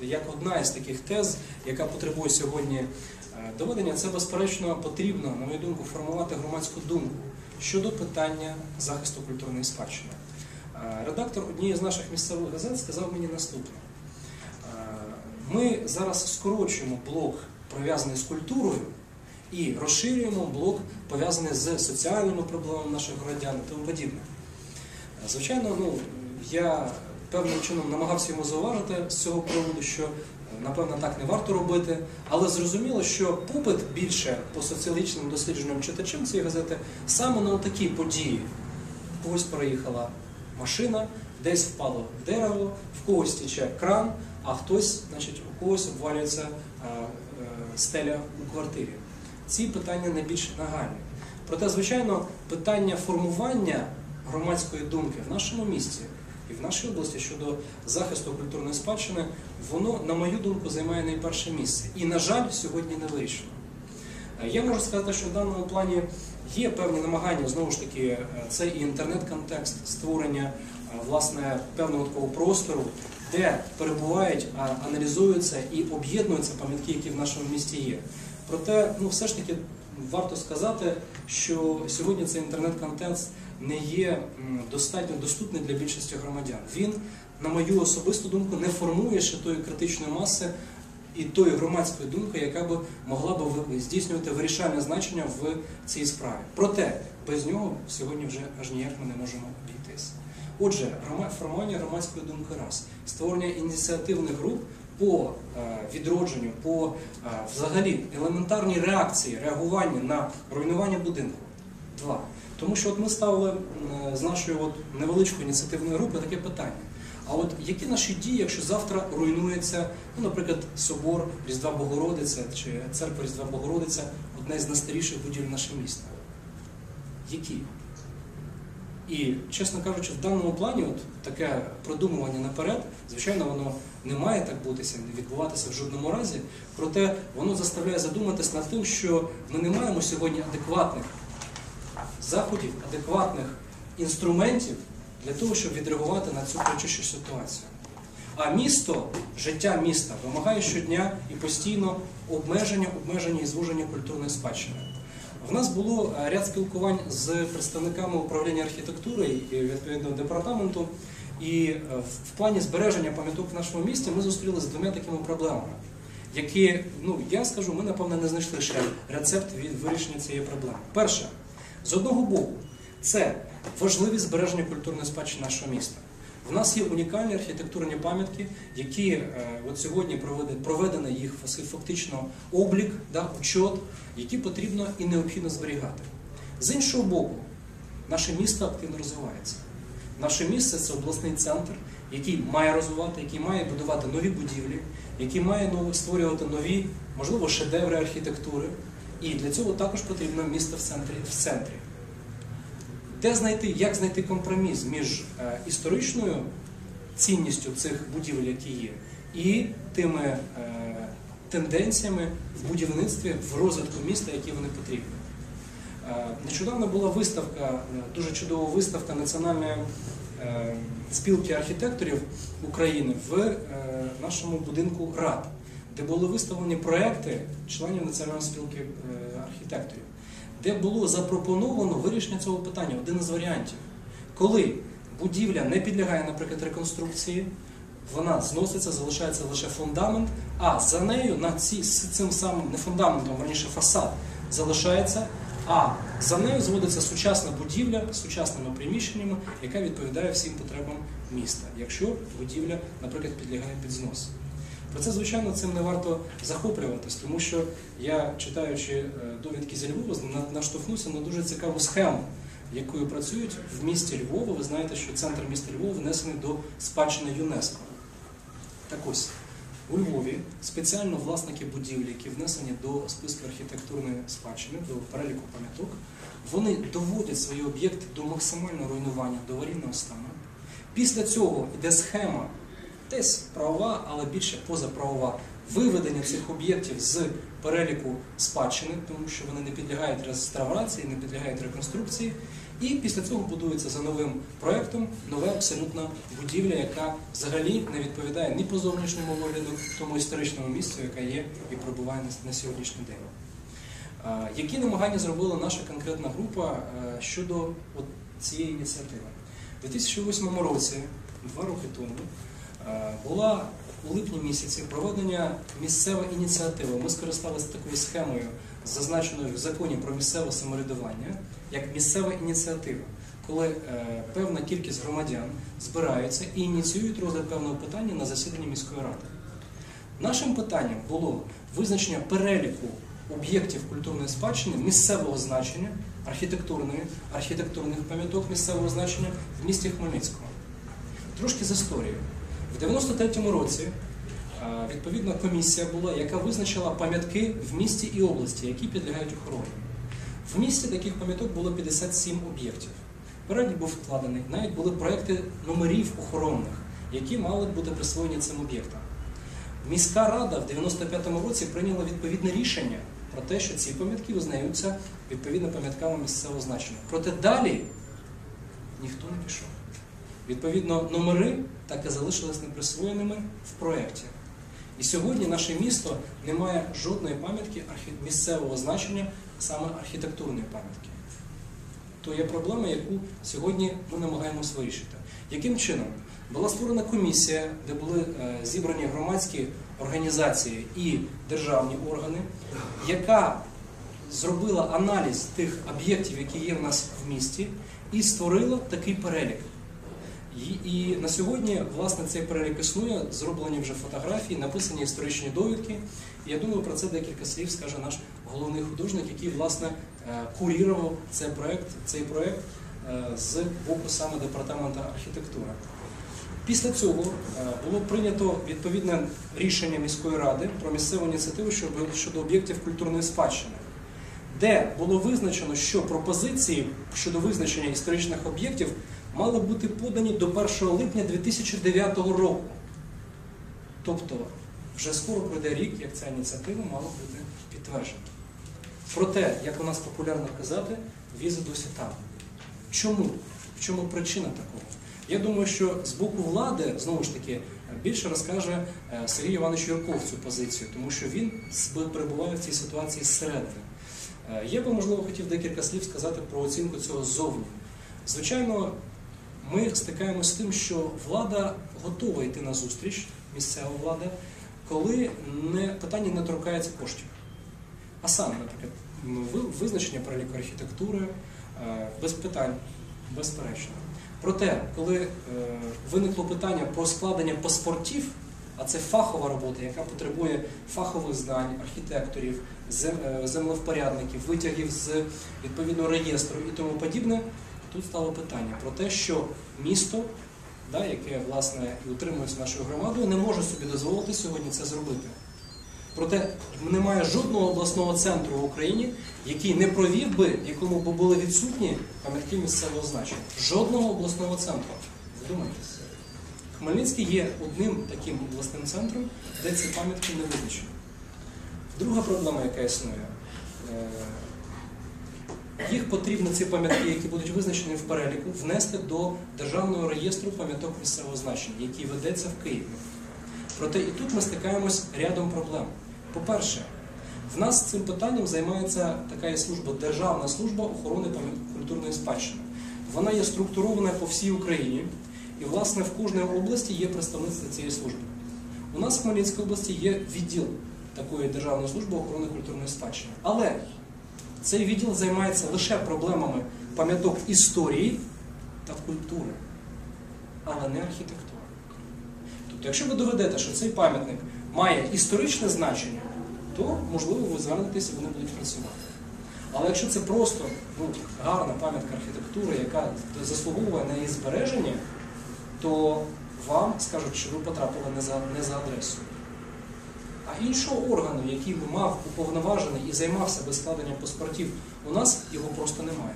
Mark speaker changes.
Speaker 1: як одна із таких тез, яка потребує сьогодні е, доведення, це безперечно потрібно, на мою думку, формувати громадську думку щодо питання захисту культурної спадщини. Е, Редактор однієї з наших місцевих газет сказав мені наступне. Е, Ми зараз скорочуємо блок, пов'язаний з культурою, і розширюємо блок, пов'язаний з соціальними проблемами наших громадян і тому подібне. Звичайно, ну, я певним чином намагався йому зауважити з цього приводу, що е, напевно так не варто робити, але зрозуміло, що попит більше по соціологічним дослідженням читачам цієї газети саме на такі події. В когось проїхала машина, десь впало дерево, в когось тече кран, а хтось, значить, у когось обвалюється е, е, стеля у квартирі. Ці питання найбільш нагальні. Проте, звичайно, питання формування громадської думки в нашому місті і в нашій області щодо захисту культурної спадщини, воно, на мою думку, займає найперше місце. І, на жаль, сьогодні не вирішено. Е, Я можу сказати, що в даному плані є певні намагання, знову ж таки, е, це і інтернет-контекст, створення е, власне певного такого простору, де перебувають, аналізуються і об'єднуються пам'ятки, які в нашому місті є. Проте, ну все ж таки варто сказати, що сьогодні цей інтернет-контекст не є достатньо доступний для більшості громадян. Він, на мою особисту думку, не формує ще тої критичної маси і тої громадської думки, яка б могла б здійснювати вирішальне значення в цій справі. Проте без нього сьогодні вже аж ніяк ми не можемо обійтись. Отже, формування громадської думки раз, створення ініціативних груп по е, відродженню, по е, взагалі елементарній реакції, реагуванню на руйнування будинку. Два. Тому що от ми ставили з нашої от невеличкої ініціативної групи таке питання. А от які наші дії, якщо завтра руйнується, ну, наприклад, собор Різдва Богородиця чи церква Різдва Богородиця, одна з найстаріших будівель нашого міста? Які? І, чесно кажучи, в даному плані от таке продумування наперед, звичайно, воно не має так бутися, не відбуватися в жодному разі. Проте воно заставляє задуматись над тим, що ми не маємо сьогодні адекватних заходів, адекватних інструментів для того, щоб відреагувати на цю кричущу ситуацію. А місто, життя міста вимагає щодня і постійно обмеження, обмеження і звуження культурної спадщини. В нас було е, ряд спілкувань з представниками управління архітектури і відповідного департаменту. І е, в плані збереження пам'яток в нашому місті ми зустрілися з двома такими проблемами, які, ну я скажу, ми напевно не знайшли ще рецепт від вирішення цієї проблеми. Перше, з одного боку, це важливість збереження культурної спадщини нашого міста. В нас є унікальні архітектурні пам'ятки, які е, от сьогодні проведено їх фактично облік, да, учет, які потрібно і необхідно зберігати. З іншого боку, наше місто активно розвивається. Наше місце це обласний центр, який має розвивати, який має будувати нові будівлі, який має створювати нові, можливо, шедеври архітектури. І для цього також потрібно місто в центрі. В центрі. Де знайти, як знайти компроміс між е, історичною цінністю цих будівель, які є, і тими е, тенденціями в будівництві, в розвитку міста, які вони потрібні. Е, Нещодавно була виставка, дуже чудова виставка Національної спілки архітекторів України в нашому будинку РАД, де були виставлені проекти членів Національної спілки е, архітекторів, де було запропоновано вирішення цього питання, один із варіантів. Коли будівля не підлягає, наприклад, реконструкції, вона зноситься, залишається лише фундамент, а за нею на ці, з цим самим не фундаментом, верніше фасад залишається, а за нею зводиться сучасна будівля з сучасними приміщеннями, яка відповідає всім потребам міста, якщо будівля, наприклад, підлягає під знос. Про це, звичайно, цим не варто захоплюватись, тому що я, читаючи е, довідки зі Львова, наштовхнувся на дуже цікаву схему, якою працюють в місті Львова. Ви знаєте, що центр міста Львова внесений до спадщини ЮНЕСКО. Так ось, у Львові спеціально власники будівлі, які внесені до списку архітектурної спадщини, до переліку пам'яток, вони доводять свої об'єкти до максимального руйнування, до аварійного стану. Після цього йде схема, десь правова, але більше позаправова, виведення цих об'єктів з переліку спадщини, тому що вони не підлягають реставрації, не підлягають реконструкції. І після цього будується за новим проєктом нова абсолютно будівля, яка взагалі не відповідає ні по зовнішньому вигляду тому історичному місцю, яке є і перебуває на- сьогоднішній день. Які намагання зробила наша конкретна група е, щодо цієї ініціативи? У 2008 році, два роки тому, була у липні місяці проведення місцева ініціатива. Ми скористалися такою схемою, зазначеною в законі про місцеве самоврядування, як місцева ініціатива, коли е, певна кількість громадян збираються і ініціюють розгляд певного питання на засіданні міської ради. Нашим питанням було визначення переліку об'єктів культурної спадщини місцевого значення, архітектурної, архітектурних пам'яток місцевого значення в місті Хмельницького. Трошки з історії. В 93-му році е, відповідна комісія була, яка визначила пам'ятки в місті і області, які підлягають охороні. В місті таких пам'яток було 57 об'єктів. Перелік був вкладений, навіть були проекти номерів охоронних, які мали бути присвоєні цим об'єктам. Міська рада в 95-му році прийняла відповідне рішення про те, що ці пам'ятки визнаються відповідно пам'ятками місцевого значення. Проте далі ніхто не пішов. Відповідно, номери так і залишились неприсвоєними в проєкті. І сьогодні наше місто не має жодної пам'ятки місцевого значення, саме архітектурної пам'ятки. То є проблема, яку сьогодні ми намагаємось вирішити. Яким чином? Була створена комісія, де були е, зібрані громадські організації і державні органи, яка зробила аналіз тих об'єктів, які є в нас в місті, і створила такий перелік. І, і на сьогодні, власне, цей перелік існує, зроблені вже фотографії, написані історичні довідки. І я думаю, про це декілька слів скаже наш головний художник, який, власне, е, курірував цей проект, цей проект е, з боку саме департаменту архітектури. Після цього е, було прийнято відповідне рішення міської ради про місцеву ініціативу щодо об'єктів культурної спадщини, де було визначено, що пропозиції щодо визначення історичних об'єктів мали бути подані до 1 липня 2009 року. Тобто, вже скоро пройде рік, як ця ініціатива мала бути підтверджена. Проте, як у нас популярно казати, візи досі там. Чому? В чому причина такого? Я думаю, що з боку влади, знову ж таки, більше розкаже е, Сергій Іванович Юрков цю позицію, тому що він перебуває в цій ситуації зсередини. Е, Я би, можливо, хотів декілька слів сказати про оцінку цього ззовні. Звичайно, ми стикаємося з тим, що влада готова йти на зустріч, місцева влада, коли не, питання не торкається коштів. А саме, наприклад, визначення переліку архітектури е, без питань, безперечно. Проте, коли е, виникло питання про складення паспортів, а це фахова робота, яка потребує фахових знань, архітекторів, е, землевпорядників, витягів з відповідного реєстру і тому подібне, тут стало питання про те, що місто, да, яке власне і утримується нашою громадою, не може собі дозволити сьогодні це зробити. Проте немає жодного обласного центру в Україні, який не провів би, якому б були відсутні пам'ятки місцевого значення. Жодного обласного центру. Вдумайтеся. Хмельницький є одним таким обласним центром, де ці пам'ятки не визначені. Друга проблема, яка існує, е, їх потрібно ці пам'ятки, які будуть визначені в переліку, внести до Державного реєстру пам'яток місцевого значення, який ведеться в Києві. Проте і тут ми стикаємось рядом проблем. По-перше, в нас цим питанням займається така служба Державна служба охорони культурної спадщини. Вона є структурована по всій Україні, і, власне, в кожній області є представництво цієї служби. У нас в Хмельницькій області є відділ такої Державної служби охорони культурної спадщини. Але цей відділ займається лише проблемами пам'яток історії та культури, але не архітектури. Тобто, якщо ви доведете, що цей пам'ятник має історичне значення, то можливо ви звернетеся і вони будуть працювати. Але якщо це просто ну, гарна пам'ятка архітектури, яка заслуговує на її збереження, то вам скажуть, що ви потрапили не за, не за адресою. А іншого органу, який би мав уповноважений і займався би складенням паспортів, у нас його просто немає.